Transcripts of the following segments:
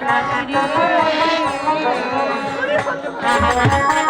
Thank you.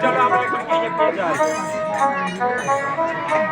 চলো আমরা এখন গিয়ে যাই।